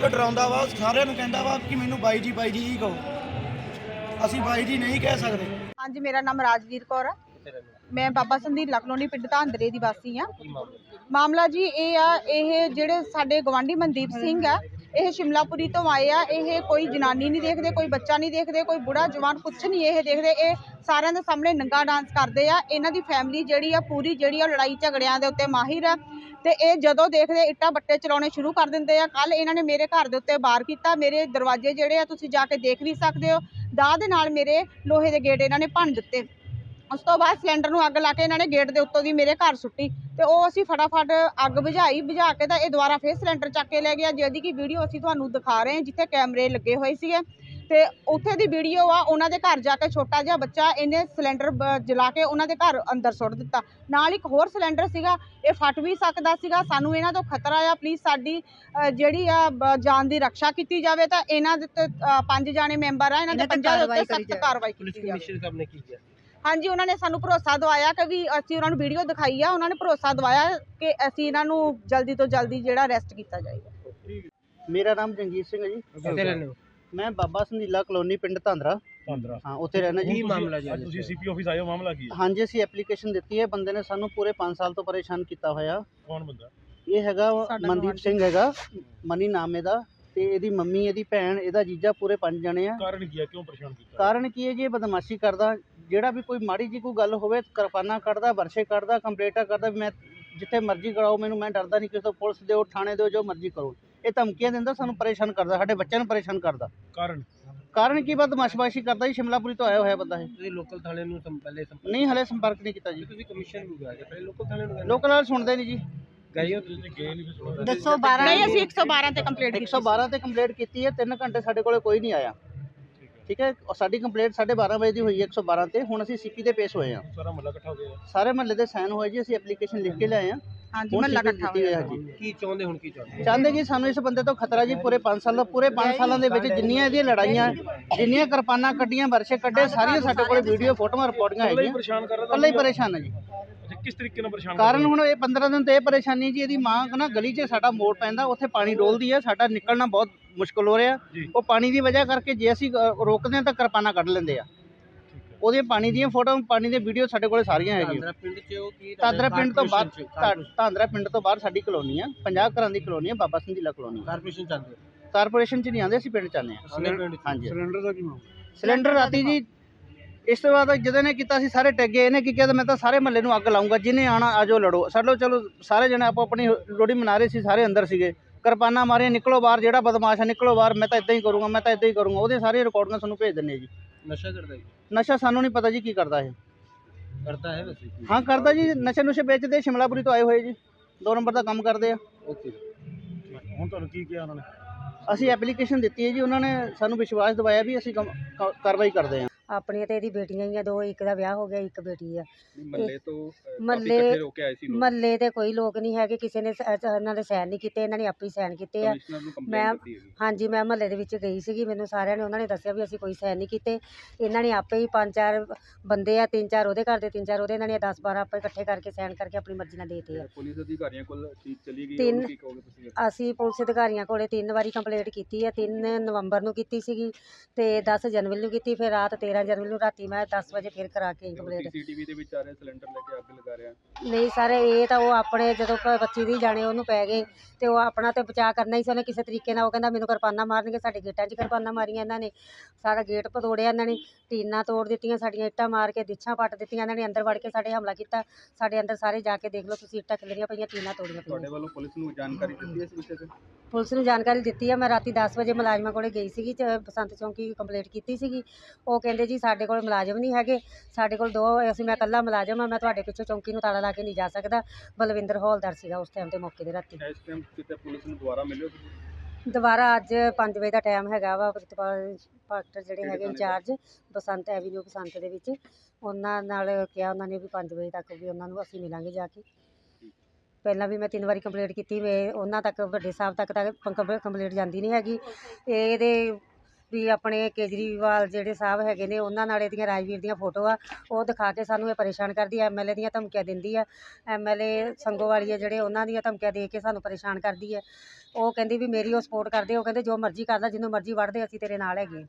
ਬਹੁਤ ਡਰਾਉਂਦਾ ਵਾ, ਸਾਰਿਆਂ ਨੂੰ ਕਹਿੰਦਾ ਵਾ ਕਿ ਮੈਨੂੰ ਬਾਈ ਜੀ ਬਾਈ ਜੀ ਹੀ ਕਹੋ। ਅਸੀਂ ਬਾਈ ਜੀ ਨਹੀਂ ਕਹਿ ਸਕਦੇ। ਹਾਂਜੀ, ਮੇਰਾ ਨਾਮ ਰਾਜਵੀਰ ਕੌਰ ਆ। ਮੈਂ ਬਾਬਾ ਸੰਦੀਪ ਲਖਨੌਣੀ ਪਿੰਡ ਧਾਂਦਰੇ ਦੀ ਵਾਸੀ ਆ। ਮਾਮਲਾ ਜੀ ਇਹ ਆ, ਇਹ ਜਿਹੜੇ ਸਾਡੇ ਗਵਾਂਢੀ ਮਨਦੀਪ ਸਿੰਘ ਆ ਇਹ ਸ਼ਿਮਲਾਪੁਰੀ ਤੋਂ ਆਏ ਆ, ਇਹ ਕੋਈ ਜਨਾਨੀ ਨਹੀਂ ਦੇਖਦੇ, ਕੋਈ ਬੱਚਾ ਨਹੀਂ ਦੇਖਦੇ, ਕੋਈ ਬੁੜਾ, ਜਵਾਨ, ਕੁਛ ਨਹੀਂ ਇਹ ਦੇਖਦੇ। ਇਹ ਸਾਰਿਆਂ ਦੇ ਸਾਹਮਣੇ ਨੰਗਾ ਡਾਂਸ ਕਰਦੇ ਆ। ਇਹਨਾਂ ਦੀ ਫੈਮਿਲੀ ਜਿਹੜੀ ਆ, ਪੂਰੀ ਜਿਹੜੀ ਆ, ਲੜਾਈ ਝਗੜਿਆਂ ਦੇ ਉੱਤੇ ਮਾਹਿਰ ਆ। ਤੇ ਇਹ ਜਦੋਂ ਦੇਖਦੇ, ਇੱਟਾਂ ਬੱਟੇ ਚਲਾਉਣੇ ਸ਼ੁਰੂ ਕਰ ਦਿੰਦੇ ਆ। ਕੱਲ ਇਹਨਾਂ ਨੇ ਮੇਰੇ ਘਰ ਦੇ ਉੱਤੇ ਵਾਰ ਕੀਤਾ। ਮੇਰੇ ਦਰਵਾਜ਼ੇ ਜਿਹੜੇ ਆ, ਤੁਸੀਂ ਜਾ ਕੇ ਦੇਖ ਵੀ ਸਕਦੇ ਹੋ। ਦਾਅ ਦੇ ਨਾਲ ਮੇਰੇ ਲੋਹੇ ਦੇ ਗੇਟ ਇਹਨਾਂ ਨੇ ਭੰਨ ਦਿੱਤੇ। ਉਸ ਤੋਂ ਬਾਅਦ ਸਿਲੰਡਰ ਨੂੰ ਅੱਗ ਲਾ ਕੇ ਇਹਨਾਂ ਨੇ ਗੇਟ ਦੇ ਉੱਤੋਂ ਦੀ ਮੇਰੇ ਘਰ ਸੁੱਟੀ ਤੇ ਉਹ ਅਸੀਂ ਫਟਾਫਟ ਅੱਗ ਬੁਝਾਈ ਬੁਝਾ ਕੇ ਤਾਂ ਇਹ ਦੁਬਾਰਾ ਫੇਰ ਸਿਲੰਡਰ ਚੱਕ ਕੇ ਲੈ ਗਿਆ। ਜਿਹਦੀ ਕਿ ਵੀਡੀਓ ਅਸੀਂ ਤੁਹਾਨੂੰ ਦਿਖਾ ਰਹੇ ਹਾਂ ਜਿੱਥੇ ਕੈਮਰੇ ਲੱਗੇ ਹੋਏ ਸੀਗੇ। ਤੇ ਉੱਥੇ ਦੀ ਵੀਡੀਓ ਆ ਉਹਨਾਂ ਦੇ ਘਰ ਜਾ ਕੇ ਛੋਟਾ ਜਿਹਾ ਬੱਚਾ ਇਹਨੇ ਸਿਲੰਡਰ ਜਲਾ ਕੇ ਉਹਨਾਂ ਦੇ ਘਰ ਅੰਦਰ ਸੁੱਟ ਦਿੱਤਾ। ਨਾਲ ਇੱਕ ਹੋਰ ਸਿਲੰਡਰ ਸੀਗਾ ਇਹ ਫਟ ਵੀ ਸਕਦਾ ਸੀਗਾ। ਸਾਨੂੰ ਇਹਨਾਂ ਤੋਂ ਖਤਰਾ ਆ ਪਲੀਜ਼ ਸਾਡੀ ਜਿਹੜੀ ਆ ਜਾਨ ਦੀ ਰੱਖਿਆ ਕੀਤੀ ਜਾਵੇ ਤਾਂ ਇਹਨਾਂ ਦੇ ਪੰਜ ਜਾਣੇ ਮੈਂਬਰ ਆ ਇਹਨਾਂ ਦੇ ਪੰਜਾਂ ਦੇ ਉੱਤੇ ਸਖਤ ਕਾਰਵਾਈ ਕੀਤੀ ਜਾਵੇ। ਹਾਂਜੀ ਉਹਨਾਂ ਨੇ ਸਾਨੂੰ ਭਰੋਸਾ ਦਵਾਇਆ ਕਿ ਵੀ ਅਸੀਂ ਉਹਨਾਂ ਨੂੰ ਵੀਡੀਓ ਦਿਖਾਈ ਆ। ਉਹਨਾਂ ਨੇ ਭਰੋਸਾ ਦਵਾਇਆ ਕਿ ਅਸੀਂ ਇਹਨਾਂ ਨੂੰ ਜਲਦੀ ਤੋਂ ਜਲਦੀ ਜਿਹੜਾ ਅਰੈਸਟ ਕੀਤਾ ਜਾਏਗਾ ਮੇਰਾ ਨਾਮ ਜੰਗੀਰ ਸਿੰਘ ਹੈ ਜੀ। ਕਿੱਥੇ ਰਹਿੰਦੇ ਹੋ? ਮੈਂ ਬਾਬਾ ਸੰਧੀਲਾ ਕਲੋਨੀ ਪਿੰਡ ਧਾਂਦਰਾ। 15 ਹਾਂ ਉੱਥੇ ਰਹਿਣਾ ਕੀ ਜੀ ਮਾਮਲਾ ਜੀ ਅੱਜ? ਤੁਸੀਂ ਸੀਪੀ ਆਫਿਸ ਆਏ ਹੋ ਮਾਮਲਾ ਕੀ ਹੈ? ਹਾਂਜੀ ਅਸੀਂ ਐਪਲੀਕੇਸ਼ਨ ਦਿੱਤੀ ਹੈ। ਬੰਦੇ ਨੇ ਸਾਨੂੰ ਪੂਰੇ 5 ਸਾਲ ਤੋਂ ਪਰੇਸ਼ਾਨ ਕੀਤਾ ਹੋਇਆ। ਕੌਣ ਬੰਦਾ? ਇਹ ਹੈਗਾ ਮਨਦੀਪ। ਸਿੰਘ ਹੈਗਾ। ਮਨੀ ਨਾਮ ਇਹਦਾ। ਤੇ ਇਹਦੀ ਮੰਮੀ ਇਹਦੀ ਭੈਣ ਇਹਦਾ ਜੀਜਾ ਪੂਰੇ ਪੰਜ ਜਣੇ ਆ। ਕਾਰਨ ਕੀ ਹੈ? ਕਿਉਂ ਪਰੇਸ਼ਾਨ ਕੀਤਾ? ਕਾਰਨ ਕੀ ਹੈ ਜੀ? ਇਹ ਬਦਮਾਸ਼ੀ ਕਰਦਾ। ਜਿਹੜਾ ਵੀ ਕੋਈ ਮਾੜੀ ਜੀ ਕੋਈ ਗੱਲ ਹੋਵੇ ਕਿਰਪਾਨਾਂ ਕੱਢਦਾ ਵਰਸ਼ੇ ਕੱਢਦਾ ਕੰਪਲੇਂਟਾਂ ਕਰਦਾ ਵੀ ਮੈਂ ਜਿੱਥੇ ਮਰਜ਼ੀ ਕਰਾਓ ਮੈਨੂੰ ਮੈਂ ਡਰਦਾ ਨਹੀਂ ਕਿਸੇ ਤੋਂ ਪੁਲਿਸ ਦਿਓ ਥਾਣੇ ਦਿਓ ਜੋ ਮਰਜ਼ੀ ਕਰੋ। ਇਹ ਧਮਕੀਆਂ ਦਿੰਦਾ ਸਾਨੂੰ ਪਰੇਸ਼ਾਨ ਕਰਦਾ ਸਾਡੇ ਬੱਚਿਆਂ ਨੂੰ ਪਰੇਸ਼ਾਨ ਕਰਦਾ। ਕਾਰਨ? ਕਾਰਨ ਕੀ ਬਦਮਾਸ਼ਬਾਸ਼ੀ ਕਰਦਾ ਜੀ ਸ਼ਿਮਲਾਪੁਰੀ ਤੋਂ ਆਇਆ ਹੋਇਆ ਬੰਦਾ ਇਹ। ਤੁਸੀਂ ਲੋਕਲ ਥਾਣੇ ਨੂੰ ਸੰ- ਪਹਿਲੇ ਸੰਪਰਕ ਨਹੀਂ ਹਲੇ ਸੰਪਰਕ ਨਹੀਂ ਕੀਤਾ ਜੀ। ਤੁਸੀਂ ਕਮਿਸ਼ਨ ਨੂੰ ਗਏ ਪਹਿਲੇ ਲੋਕਲ ਥਾਣੇ ਨੂੰ ਗਏ ਲੋਕਲ ਵਾਲੇ ਸੁਣਦੇ ਨਹੀਂ ਜੀ। ਗਏ ਹੋ ਤੁਸੀਂ? ਗਏ ਨਹੀਂ ਦੱਸੋ 12 ਨਹੀਂ ਅਸੀਂ 112 ਤੇ ਕੰਪਲੀਟ ਕੀਤੀ 112 ਤੇ ਕੰਪਲੇਂਟ ਕੀਤੀ ਹੈ 3 ਘੰਟੇ ਸਾਡੇ ਕੋਲੇ ਕੋਈ ਨਹੀਂ ਆਇਆ। ਠੀਕ ਹੈ ਸਾਡੀ ਕੰਪਲੇਂਟ 12:30 ਵਜੇ ਦੀ ਹੋਈ ਹੈ 112 ਤੇ। ਹੁਣ ਅਸੀਂ ਸੀਪੀ ਤੇ ਪੇਸ਼ ਹੋਏ ਹਾਂ। ਸਾਰਾ ਮਹੱਲਾ ਇਕੱਠਾ ਹੋ ਗਿਆ। ਸਾਰੇ ਮਹੱਲੇ ਦੇ ਸਾਈਨ ਹੋਏ ਜੀ ਅਸੀਂ ਐਪਲੀਕੇਸ਼ਨ ਲਿਖ ਕੇ ਲਿਆਏ ਹਾਂ। ਹਾਂਜੀ ਮਹੱਲਾ ਇਕੱਠਾ ਹੋਇਆ ਕੀ? ਚਾਹੁੰਦੇ ਹੁਣ ਕੀ ਚਾਹੁੰਦੇ? ਚਾਹੁੰਦੇ ਜੀ ਸਾਨੂੰ ਇਸ ਬੰਦੇ ਤੋਂ ਖਤਰਾ ਜੀ ਪੂਰੇ 5 ਸਾਲ ਪੂਰੇ 5 ਸਾਲਾਂ ਦੇ ਵਿੱਚ ਜਿੰਨੀਆਂ ਇਹਦੀਆਂ ਲੜਾਈਆਂ ਜਿੰਨੀਆਂ ਕਿਰਪਾਨਾਂ ਕੱਢੀਆਂ ਵਰਸ਼ੇ ਕੱਢੇ ਸਾਰੀਆਂ ਸਾਡੇ ਕੋਲੇ ਵੀਡੀਓ ਫੋਟੋਆਂ ਹੀ ਹੈਗੀਆਂ। ਪਰੇਸ਼ਾਨ ਕਰ ਰਿਹਾ ਇਕੱਲਾ ਹੀ ਪਰੇਸ਼ਾਨ ਹੈ ਜੀ। ਅੱਛਾ ਕਿਸ ਤਰੀਕੇ ਨਾਲ ਪਰੇਸ਼ਾਨ ਕਰ ਕਾਰਨ? ਹੁਣ ਇਹ 15 ਦਿਨ ਤੋਂ ਇਹ ਪਰੇਸ਼ਾਨੀ ਜੀ ਇਹਦੀ ਮਾਂ ਨਾ ਗਲੀ 'ਚ ਸਾਡਾ ਮੋੜ ਪੈਂਦਾ ਉੱਥੇ ਪਾਣੀ ਡੋਲਦੀ ਹੈ ਸਾਡਾ ਨਿਕਲਣਾ ਬਹੁਤ ਮੁਸ਼ਕਲ ਹੋ ਰਿਹਾ। ਉਹ ਪਾਣੀ ਦੀ ਵਜ੍ਹਾ ਕਰਕੇ ਜੇ ਅਸੀਂ ਅ, ਰੋਕਦੇ ਹਾਂ ਤਾਂ ਕਿਰਪਾਨਾਂ ਕੱਢ ਲੈਂਦੇ ਆ। ਉਹਦੀਆਂ ਪਾਣੀ ਦੀਆਂ ਫੋਟੋ ਪਾਣੀ ਦੇ ਵੀਡੀਓ ਸਾਡੇ ਕੋਲੇ ਸਾਰੀਆਂ ਹੈਗੀਆਂ। ਤਾਂਦਰਾ ਪਿੰਡ ਚ ਉਹ ਕੀ ਤਾਂਦਰਾ ਪਿੰਡ ਤੋਂ ਬਾਹਰ ਪਿੰਡ ਤੋਂ ਸਾਡੀ ਕਲੋਨੀ ਆ 50 ਘਰਾਂ ਦੀ ਕਲੋਨੀ ਆ ਬਾਬਾ ਸੰਧੀਲਾ ਕਲੋਨੀ। ਕਾਰਪੋਰੇਸ਼ਨ ਚਾਹੁੰਦੇ ਕਾਰਪੋਰੇਸ਼ਨ 'ਚ ਨਹੀਂ ਆਉਂਦੇ ਅਸੀਂ ਪਿੰਡ 'ਚ ਆਉਂਦੇ ਆ ਆਪਣੇ ਪਿੰਡ ਚ। ਹਾਂਜੀ। ਸਿਲੰਡਰ ਦਾ ਕੀ ਮਾਮਲਾ? ਸਿਲੰਡਰ ਰਾਤੀ ਜੀ ਇਸ ਤੋਂ ਬਾਅਦ ਜਦੋਂ ਨੇ ਕੀਤਾ ਸੀ ਸਾਰੇ ਟੱਗੇ ਇਹਨੇ ਕੀ ਕਿਹਾ ਮੈਂ ਤਾਂ ਸਾਰੇ ਮਹੱਲੇ ਨੂੰ ਅੱਗ ਲਾਉਂਗਾ ਜਿਹਨੇ ਆਣਾ ਆਜੋ ਲੜੋ। ਸਾਡੋ ਚਲੋ ਸਾਰੇ ਜਣੇ ਆਪੋ ਆਪਣੀ ਲੋੜੀ ਮਨਾ ਰਹੇ ਸੀ ਸਾਰੇ ਅੰਦਰ ਸੀਗੇ। ਕਿਰਪਾਨਾਂ ਮਾਰੀਆਂ ਨਿਕਲੋ ਬਾਹਰ ਜਿਹੜਾ ਬਦਮਾਸ਼ ਹੈ ਨਿਕਲੋ ਬਾਹਰ ਮੈਂ ਤਾਂ ਇਦਾਂ ਹੀ ਕਰੂੰਗਾ ਮੈਂ ਤਾਂ ਇਦਾਂ ਹੀ ਕਰੂੰਗਾ। ਉਹਦੇ ਸਾਰੇ ਰਿਕਾਰਡਿੰਗਾਂ ਤੁਹਾਨੂੰ ਭੇਜ ਦਿੰਨੇ ਜੀ। ਨਸ਼ਾ ਕਰਦਾ ਹੈ ਨਸ਼ਾ ਸਾਨੂੰ ਨਹੀਂ ਪਤਾ ਜੀ ਕੀ ਕਰਦਾ ਇਹ। ਕਰਦਾ ਹੈ ਵੈਸੇ ਹਾਂ ਕਰਦਾ ਜੀ। ਨਸ਼ੇ ਨੁਸ਼ੇ ਵੇਚਦੇ ਸ਼ਿਮਲਾਪੁਰੀ ਤੋਂ ਆਏ ਹੋਏ ਜੀ। ਦੋ ਨੰਬਰ ਦਾ ਕੰਮ ਕਰਦੇ ਆ। ਓਕੇ ਹੁਣ ਤੁਹਾਨੂੰ ਕੀ ਕਿਹਾ ਉਹਨਾਂ ਨੇ? ਅਸੀਂ ਐਪਲੀਕੇਸ਼ਨ ਦਿੱਤੀ ਹੈ ਜੀ। ਉਹਨਾਂ ਨੇ ਸਾਨੂੰ ਵਿਸ਼ਵਾਸ ਦਿਵਾਇਆ ਵੀ ਅਸੀਂ ਕੰਮ- ਕਾ- ਕਾਰਵਾਈ ਕਰਦੇ ਹਾਂ। ਆਪਣੀਆਂ ਤੇ ਇਹਦੀ ਬੇਟੀਆਂ ਹੀ ਆ ਦੋ ਇੱਕ ਦਾ ਵਿਆਹ ਹੋ ਗਿਆ ਇੱਕ ਬੇਟੀ ਆ। ਮਹੱਲੇ ਤੋਂ ਕਾਫੀ ਮਹੱਲੇ- ਇਕੱਠੇ ਹੋ ਕੇ ਆਏ ਸੀ ਲੋਕ? ਮਹੱਲੇ ਤੇ ਕੋਈ ਲੋਕ ਨਹੀਂ ਹੈਗੇ ਕਿਸੇ ਨੇ ਸ- ਅ- ਇਹਨਾਂ ਦੇ ਸਾਈਨ ਨਹੀਂ ਕੀਤੇ ਇਹਨਾਂ ਨੇ ਆਪੇ ਹੀ ਸਾਈਨ ਕੀਤੇ ਆ। ਕਮਿਸ਼ਨਰ ਨੂੰ ਮੈਂ- ਕੰਪਲੇਂਟ ਦਿੱਤੀ ਹੈਗੀ ਹਾਂਜੀ ਮੈਂ ਮਹੱਲੇ ਦੇ ਵਿੱਚ ਗਈ ਸੀਗੀ ਮੈਨੂੰ ਸਾਰਿਆਂ ਨੇ ਉਹਨਾਂ ਨੇ ਦੱਸਿਆ ਵੀ ਅਸੀਂ ਕੋਈ ਸਾਈਨ ਨਹੀਂ ਕੀਤੇ। ਇਹਨਾਂ ਨੇ ਆਪੇ ਹੀ ਪੰਜ ਚਾਰ ਬੰਦੇ ਆ ਤਿੰਨ ਚਾਰ ਉਹਦੇ ਘਰ ਦੇ ਤਿੰਨ ਚਾਰ ਉਹਦੇ ਇਹਨਾਂ ਨੇ 10 12 ਆਪੇ ਇਕੱਠੇ ਕਰਕੇ ਸਾਈਨ ਕਰਕੇ ਆਪਣੀ ਮਰਜ਼ੀ ਨਾਲ ਦੇਤੇ ਆ। ਪੁਲਿਸ ਅਧਿਕਾਰੀਆਂ ਕੋਲ ਚੀਜ਼ ਚਲੀ ਗਈ ਤਿੰਨ- ਉਹਨੂੰ ਕੀ ਕਹੋਗੇ ਤੁਸੀਂ ਅਸੀਂ ਪੁਲਿਸ ਅਧਿਕਾਰੀਆਂ ਕੋਲੇ ਤਿੰਨ ਵਾਰੀ ਕੰਪਲੇਂਟ ਕੀਤੀ ਹੈ 3 ਨਵੰਬਰ ਨੂੰ ਕੀਤੀ ਸੀਗੀ ਤੇ 10 ਜਨਵਰੀ ਨੂੰ ਕੀਤੀ ਫਿਰ ਰਾਤ 13 ਜਨਵਰੀ ਨੂੰ ਰਾਤੀ ਮੈਂ 10 ਵਜੇ ਫਿਰ ਕਰਾ ਕੇ ਕੰਪਲੇਂਟ ਸੀਸੀਟੀਵੀ ਦੇ ਵਿੱਚ ਆ ਰਿਹਾ ਸਿਲੰਡਰ ਲੈ ਕੇ ਅੱਗ ਲਗਾ ਰਿਹਾ। ਨਹੀਂ ਸਰ ਇਹ ਤਾਂ ਉਹ ਆਪਣੇ ਜਦੋਂ ਪ- ਬੱਚੀ ਦੀ ਜਾਣੇ ਉਹਨੂੰ ਪੈ ਗਏ ਤੇ ਉਹ ਆਪਣਾ ਤੇ ਬਚਾਅ ਕਰਨਾ ਹੀ ਸੀ ਉਹਨੇ ਕਿਸੇ ਤਰੀਕੇ ਨਾਲ ਉਹ ਕਹਿੰਦਾ ਮੈਨੂੰ ਕਿਰਪਾਨਾਂ ਮਾਰਨਗੇ ਸਾਡੇ ਗੇਟਾਂ 'ਚ ਕਿਰਪਾਨਾਂ ਮਾਰੀਆਂ ਇਹਨਾਂ ਨੇ। ਸਾਡਾ ਗੇਟ ਪਤੋੜਿਆ ਇਹਨਾਂ ਨੇ ਟੀਨਾਂ ਤੋੜ ਦਿੱਤੀਆਂ ਸਾਡੀਆਂ ਇੱਟਾਂ ਮਾਰ ਕੇ ਦਿੱਛਾਂ ਪੱਟ ਦਿੱਤੀਆਂ ਇਹਨਾਂ ਨੇ ਅੰਦਰ ਵੜ ਕੇ ਸਾਡੇ ਹਮਲਾ ਕੀਤਾ। ਸਾਡੇ ਅੰਦਰ ਸਾਰੇ ਜਾ ਕੇ ਦੇਖ ਲਓ ਤੁਸੀਂ ਇੱਟਾਂ ਖਿਲਰੀਆਂ ਪਈਆਂ ਟੀਨਾਂ ਤੋੜੀਆਂ ਤੁਹਾਡੇ ਪਈਆਂ ਵੱਲੋਂ ਪੁਲਿਸ ਨੂੰ ਜਾਣਕਾਰੀ ਦਿੱਤੀ ਇਸ ਵਿਸ਼ੇ ਤੇ? ਪੁਲਿਸ ਨੂੰ ਜਾਣਕਾਰੀ ਦਿੱਤੀ ਆ ਮੈਂ ਰਾਤੀ 10 ਵਜੇ ਮੁਲਾਜ਼ਮਾਂ ਕੋਲੇ ਗਈ ਸੀਗੀ ਚ- ਬਸੰਤ ਚੌਂਕੀ ਕੰਪਲੇਂਟ ਕੀਤੀ ਸੀਗੀ। ਉਹ ਕਹਿੰਦੇ ਜੀ ਸਾਡੇ ਕੋਲ ਮੁਲਾਜ਼ਮ ਨਹੀਂ ਹੈਗੇ। ਸਾਡੇ ਕੋਲ ਦੋ ਅਸੀਂ ਮੈਂ ਇਕੱਲਾ ਮੁਲਾਜ਼ਮ ਆ ਮੈਂ ਤੁਹਾਡੇ ਪਿੱਛੇ ਚੌਂਕੀ ਨੂੰ ਤਾਲਾ ਲਾ ਕੇ ਨਹੀਂ ਜਾ ਸਕਦਾ। ਬਲਵਿੰਦਰ ਹੌਲਦਾਰ ਸੀਗਾ ਉਸ ਟਾਈਮ ਤੇ ਮੌਕੇ ਦੇ ਰਾਤੀ। ਇਸ ਟਾਈਮ ਕਿਤੇ ਪੁਲਿਸ ਨੂੰ ਦੁਬਾਰਾ ਮਿਲਿਓ ਤੁਸੀਂ? ਦੁਬਾਰਾ ਅੱਜ 5 ਵਜੇ ਦਾ ਟਾਈਮ ਹੈਗਾ ਵਾ ਪ੍ਰਿਤਪਾਲ ਪਾਕਟਰ ਜਿਹੜੇ ਹੈਗੇ ਇੰਚਾਰਜ ਬਸੰਤ ਐਵੀਨਿਊ ਬਸੰਤ ਦੇ ਵਿੱਚ। ਉਹਨਾਂ ਨਾਲ ਕਿਹਾ ਉਹਨਾਂ ਨੇ ਵੀ 5 ਵਜੇ ਤੱਕ ਵੀ ਉਹਨਾਂ ਨੂੰ ਅਸੀਂ ਮਿਲਾਂਗੇ ਜਾ ਕੇ। ਪਹਿਲਾਂ ਵੀ ਮੈਂ ਤਿੰਨ ਵਾਰੀ ਕੰਪਲੀਟ ਕੀਤੀ ਵੇ ਉਹਨਾਂ ਤੱਕ ਵੱਡੇ ਸਾਹਿਬ ਤੱਕ ਤੱਕ ਕੰਪਲੀਟ ਜਾਂਦੀ ਨਹੀਂ ਹੈਗੀ। ਤੇ ਇਹਦੇ ਵੀ ਆਪਣੇ ਕੇਜਰੀਵਾਲ ਜਿਹੜੇ ਸਾਹਿਬ ਹੈਗੇ ਨੇ, ਉਹਨਾਂ ਨਾਲ ਇਹਦੀਆਂ ਰਾਜਵੀਰ ਦੀਆਂ ਫੋਟੋਆਂ ਉਹ ਦਿਖਾ ਕੇ ਸਾਨੂੰ ਇਹ ਪਰੇਸ਼ਾਨ ਕਰਦੀ ਹੈ ਐਮਐਲਏ ਦੀਆਂ ਧਮਕੀਆਂ ਦਿੰਦੀ ਹੈ ਐਮਐਲਏ ਸੰਗੋਵਾਲੀਆ ਜਿਹੜੇ ਉਹਨਾਂ ਦੀਆਂ ਧਮਕੀਆਂ ਦੇ ਕੇ ਸਾਨੂੰ ਪਰੇਸ਼ਾਨ ਕਰਦੀ ਹੈ ਉਹ ਕਹਿੰਦੀ ਵੀ ਮੇਰੀ ਉਹ ਸਪੋਰਟ ਕਰਦੇ, ਉਹ ਕਹਿੰਦੇ ਜੋ ਮਰਜ਼ੀ ਕਰਦਾ ਜਿਹਨੂੰ ਮਰਜ਼ੀ ਵੜਦੇ ਅਸੀਂ ਤੇਰੇ ਨਾਲ ਹੈਗੇ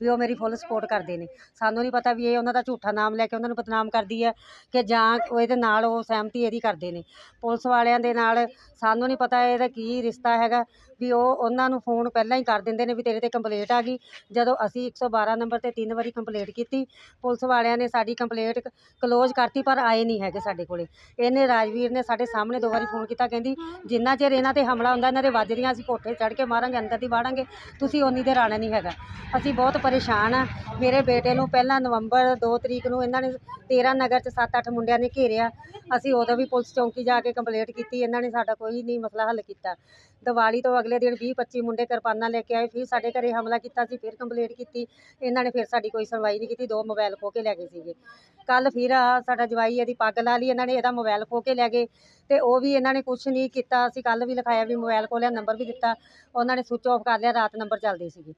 ਵੀ ਉਹ ਮੇਰੀ ਫੁੱਲ ਸਪੋਰਟ ਕਰਦੇ ਨੇ। ਸਾਨੂੰ ਨਹੀਂ ਪਤਾ ਵੀ ਇਹ ਉਹਨਾਂ ਦਾ ਝੂਠਾ ਨਾਮ ਲੈ ਕੇ ਉਹਨਾਂ ਨੂੰ ਬਦਨਾਮ ਕਰਦੀ ਹੈ ਕਿ ਜਾਂ ਉਹ ਇਹਦੇ ਨਾਲ ਉਹ ਸਹਿਮਤੀ ਇਹਦੀ ਕਰਦੇ ਨੇ। ਪੁਲਿਸ ਵਾਲਿਆਂ ਦੇ ਨਾਲ ਸਾਨੂੰ ਨਹੀਂ ਪਤਾ ਇਹਦਾ ਕੀ ਰਿਸ਼ਤਾ ਹੈਗਾ, ਵੀ ਉਹ ਉਹਨਾਂ ਨੂੰ ਫੋਨ ਪਹਿਲਾਂ ਹੀ ਕਰ ਦਿੰਦੇ ਨੇ ਵੀ ਤੇਰੇ ਤੇ ਕੰਪਲੇਂਟ ਆ ਗਈ। ਜਦੋਂ ਅਸੀਂ 112 ਨੰਬਰ ਤੇ ਤਿੰਨ ਵਾਰੀ ਕੰਪਲੇਂਟ ਕੀਤੀ, ਪੁਲਿਸ ਵਾਲਿਆਂ ਨੇ ਸਾਡੀ ਕੰਪਲੇਂਟ ਕਲੋਜ਼ ਕਰਤੀ ਪਰ ਆਏ ਨਹੀਂ ਹੈਗੇ ਸਾਡੇ ਕੋਲੇ। ਇਹਨੇ ਰਾਜਵੀਰ ਨੇ ਸਾਡੇ ਸਾਹਮਣੇ ਦੋ ਵਾਰੀ ਫੋਨ ਕੀਤਾ, ਕਹਿੰਦੀ, ਜਿੰਨਾ ਚਿਰ ਇਹਨਾਂ ਤੇ ਹਮਲਾ ਹੁੰਦਾ, ਇਹਨਾਂ ਦੇ ਵੱਜਦੀਆਂ ਅਸੀਂ ਕੋਠੇ ਚੜ੍ਹ ਕੇ ਮਾਰਾਂਗੇ, ਅੰਦਰ ਦੀ ਵਾੜਾਂਗੇ। ਤੁਸੀਂ ਉਨੀ ਦੇ ਰਾਣਾ ਨਹੀਂ ਹੈਗਾ। ਅਸੀਂ ਬਹੁਤ ਪਰੇਸ਼ਾਨ ਆ। ਮੇਰੇ ਬੇਟੇ ਨੂੰ ਪਹਿਲਾਂ ਨਵੰਬਰ 2 ਤਰੀਕ ਨੂੰ ਇਹਨਾਂ ਨੇ 13 ਨਗਰ ਚ 7-8 ਮੁੰਡਿਆਂ ਨੇ ਘੇਰਿਆ। ਅਸੀਂ ਉਦੋਂ ਵੀ ਪੁਲਿਸ ਚੌਂਕੀ ਜਾ ਕੇ ਕੰਪਲੇਂਟ ਕੀਤੀ, ਇਹਨਾਂ ਨੇ ਸਾਡਾ ਕੋਈ ਨਹੀਂ ਮਸਲਾ ਹੱਲ ਕੀਤਾ। ਦੀਵਾਲੀ ਤੋਂ ਅਗਲੇ ਦਿਨ 20-25 ਮੁੰਡੇ ਕਿਰਪਾਨਾਂ ਲੈ ਕੇ ਆਏ, ਫਿਰ ਸਾਡੇ ਘਰੇ ਹਮਲਾ ਕੀਤਾ ਸੀ, ਫਿਰ ਕੰਪਲੇਂਟ ਕੀਤੀ। ਇਹਨਾਂ ਨੇ ਫਿਰ ਸਾਡੀ ਕੋਈ ਸੁਣਵਾਈ ਨਹੀਂ ਕੀਤੀ, ਦੋ ਮੋਬਾਈਲ ਖੋ ਕੇ ਲੈ ਗਏ ਸੀਗੇ। ਕੱਲ ਫਿਰ ਆਹ ਸਾਡਾ ਜਵਾਈ ਇਹਦੀ ਪੱਗ ਲਾ ਲਈ, ਇਹਨਾਂ ਨੇ ਇਹਦਾ ਮੋਬਾਈਲ ਖੋ ਕੇ ਲੈ ਗਏ ਤੇ ਉਹ ਵੀ ਇਹਨਾਂ ਨੇ ਕੁਝ ਨਹੀਂ ਕੀਤਾ। ਅਸੀਂ ਕੱਲ ਵੀ ਲਿਖਾਇਆ ਵੀ ਮੋਬਾਈਲ ਖੋਲਿਆ ਨੰਬਰ ਵੀ ਦਿੱਤਾ। ਉਹਨਾਂ ਨੇ ਸੁੱਚ ਆਫ ਕਰ ਲਿਆ, ਰਾਤ ਨੰਬਰ ਚੱਲਦੇ ਸੀਗੇ।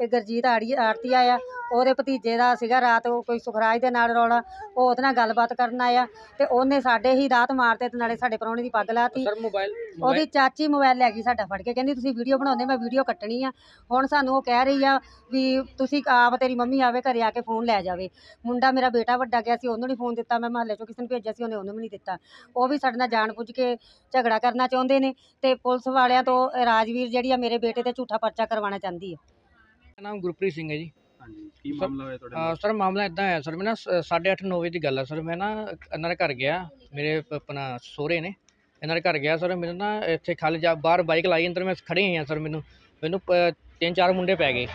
ਇਹ ਗੁਰਜੀਤ ਆੜੀ ਆੜਤੀ ਆਇਆ ਉਹਦੇ ਭਤੀਜੇ ਦਾ ਸੀਗਾ ਰਾਤ ਉਹ ਕੋਈ ਸੁਖਰਾਜ ਦੇ ਨਾਲ ਰੌਲਾ ਉਹ ਉਹਦੇ ਨਾਲ ਗੱਲਬਾਤ ਕਰਨ ਆਇਆ ਤੇ ਉਹਨੇ ਸਾਡੇ ਹੀ ਰਾਤ ਮਾਰਤੇ ਤੇ ਨਾਲੇ ਸਾਡੇ ਪ੍ਰਾਹੁਣੇ ਦੀ ਪੱਗ ਲਾਤੀ। ਸਰ ਮੋਬਾਈਲ ਉਹਦੀ ਚਾਚੀ ਮੋਬਾਈਲ ਲੈ ਗਈ ਸਾਡਾ ਫੜ ਕੇ ਕਹਿੰਦੀ ਤੁਸੀਂ ਵੀਡੀਓ ਬਣਾਉਂਦੇ ਮੈਂ ਵੀਡੀਓ ਕੱਟਣੀ ਆ। ਹੁਣ ਸਾਨੂੰ ਉਹ ਕਹਿ ਰਹੀ ਆ ਵੀ ਤੁਸੀਂ ਆਪ ਤੇਰੀ ਮੰਮੀ ਆਵੇ ਘਰੇ ਆ ਕੇ ਫੋਨ ਲੈ ਜਾਵੇ। ਮੁੰਡਾ ਮੇਰਾ ਬੇਟਾ ਵੱਡਾ ਗਿਆ ਸੀ ਉਹਨੂੰ ਨਹੀਂ ਫੋਨ ਦਿੱਤਾ ਮੈਂ ਮਹੱਲੇ ਚੋਂ ਕਿਸੇ ਨੂੰ ਭੇਜਿਆ ਸੀ ਉਹਨੇ ਉਹਨੂੰ ਵੀ ਨਹੀਂ ਦਿੱਤਾ। ਉਹ ਵੀ ਸਾਡੇ ਨਾਲ ਜਾਣ ਬੁੱਝ ਕੇ ਝਗੜਾ ਕਰਨਾ ਚਾਹੁੰਦੇ ਨੇ ਤੇ ਪੁਲਿਸ ਵਾਲਿਆਂ ਤੋਂ ਰਾਜਵੀਰ ਜਿਹੜੀ ਆ ਮੇਰੇ ਬੇਟੇ ਤੇ ਝੂਠਾ ਪਰਚਾ ਕਰਵਾਉਣਾ ਚਾਹੁੰਦੀ ਆ। ਨਾਮ ਗੁਰਪ੍ਰੀਤ ਸਿੰਘ ਹੈ ਜੀ। ਹਾਂਜੀ ਕੀ ਸਰ, ਮਾਮਲਾ ਹੋਇਆ ਤੁਹਾਡੇ ਨਾਲ? ਸਰ ਮਾਮਲਾ ਇਦਾਂ ਹੈ ਸਰ ਮੈਂ ਨਾ 8:30 9 ਵਜੇ ਦੀ ਗੱਲ ਹੈ ਸਰ ਮੈਂ ਨਾ ਇਹਨਾਂ ਦੇ ਘਰ ਗਿਆ ਮੇਰੇ ਪ- ਆਪਣਾ ਸਹੁਰੇ ਨੇ ਇਹਨਾਂ ਦੇ ਘਰ ਗਿਆ ਸਰ ਮੈਨੂੰ ਨਾ ਇੱਥੇ ਖਾਲੀ ਜਾ ਬਾਹਰ ਬਾਈਕ ਲਾਈ ਅੰਦਰ ਮੈਂ ਖੜੇ ਹੀ ਆ ਸਰ ਮੈਨੂੰ ਮੈਨੂੰ ਪ- ਤਿੰਨ ਚਾਰ ਮੁੰਡੇ ਪੈ ਗਏ।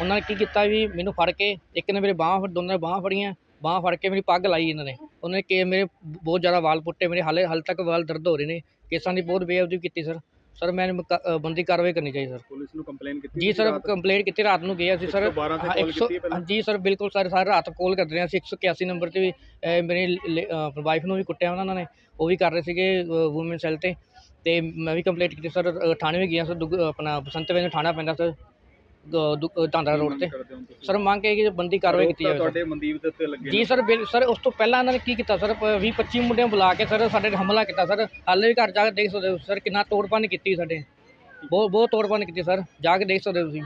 ਉਹਨਾਂ ਨੇ ਕੀ ਕੀਤਾ ਵੀ ਮੈਨੂੰ ਫੜ ਕੇ ਇੱਕ ਨੇ ਮੇਰੇ ਬਾਹਾਂ ਦੋਨਾਂ ਨੇ ਬਾਹਾਂ ਫੜੀਆਂ ਬਾਹਾਂ ਫੜ ਕੇ ਮੇਰੀ ਪੱਗ ਲਾਈ ਇਹਨਾਂ ਨੇ। ਉਹਨਾਂ ਨੇ ਕਿ ਮੇਰੇ ਬਹੁਤ ਜ਼ਿਆਦਾ ਵਾਲ ਪੁੱਟੇ ਮੇਰੇ ਹਾਲੇ ਹਾਲੇ ਤੱਕ ਵਾਲ ਦਰਦ ਹੋ ਰਹੇ ਨੇ ਕੇਸਾਂ ਦੀ ਬਹੁਤ ਬੇਅਦਬੀ ਕੀਤੀ ਸਰ। ਸਰ ਮੈਂ ਬੰਦੀ ਕਾਰਵਾਈ ਕਰਨੀ ਚਾਹੀਦੀ ਸਰ। ਪੁਲਿਸ ਨੂੰ ਕੰਪਲੇਨ ਕੀਤੀ ਜੀ ਸੀ ਸਰ? ਕੰਪਲੇਂਟ ਕੀਤੀ ਰਾਤ ਨੂੰ ਗਏ ਅਸੀਂ ਸਰ। 112 ਤੇ ਕਾਲ 100 ਕੀਤੀ ਹੈ ਪਹਿਲਾਂ? ਜੀ ਸਰ ਬਿਲਕੁਲ ਸਰ ਸਾਰੀ ਰਾਤ ਕਾਲ ਕਰਦੇ ਰਹੇ ਅਸੀਂ। 181 ਨੰਬਰ ਤੇ ਵੀ ਅਹ, ਮੇਰੀ ਵਾਈਫ ਨੂੰ ਵੀ ਕੁੱਟਿਆ ਉਹਨਾਂ ਨੇ। ਉਹ ਵੀ ਕਰ ਰਹੇ ਸੀਗੇ ਵੂਮਨ ਸੈੱਲ ਤੇ। ਤੇ ਮੈਂ ਵੀ ਕੰਪਲੇਂਟ ਕੀਤੀ ਸਰ। ਥਾਣੇ ਵੀ ਗਿਆ ਸਰ। ਦੁੱਗ- ਆਪਣਾ ਬਸੰਤ ਵੇਲੇ ਥਾਣਾ ਪੈਂਦਾ ਸਰ। ਢਾਂਡਾ ਰੋਡ ਤੇ? ਸਰ ਮੰਗ ਕੇ ਕਿ ਬੰਦੀ ਕਾਰਵਾਈ ਕੀਤੀ ਜਾਵੇ ਤੁਹਾਡੇ ਮਨਦੀਪ ਦੇ ਉੱਤੇ ਲੱਗੇ ਜੀ। ਸਰ ਬਿਲ ਸਰ ਉਸ ਤੋਂ ਪਹਿਲਾਂ ਇਹਨਾਂ ਨੇ ਕੀ ਕੀਤਾ ਸਰ? 20 25 ਮੁੰਡਿਆਂ ਬੁਲਾ ਕੇ ਸਰ ਸਾਡੇ ਤੇ ਹਮਲਾ ਕੀਤਾ ਸਰ। ਹਾਲੇ ਵੀ ਘਰ ਜਾ ਕੇ ਦੇਖ ਸਕਦੇ ਹੋ ਸਰ ਕਿੰਨਾ ਤੋੜਪਾਨ ਕੀਤੀ ਸਾਡੇ। ਬਹੁਤ ਬਹੁਤ ਤੋੜਪਾਨ ਕੀਤੀ ਸਰ। ਜਾ ਕੇ ਦੇਖ ਸਕਦੇ ਹੋ ਤੁਸੀਂ।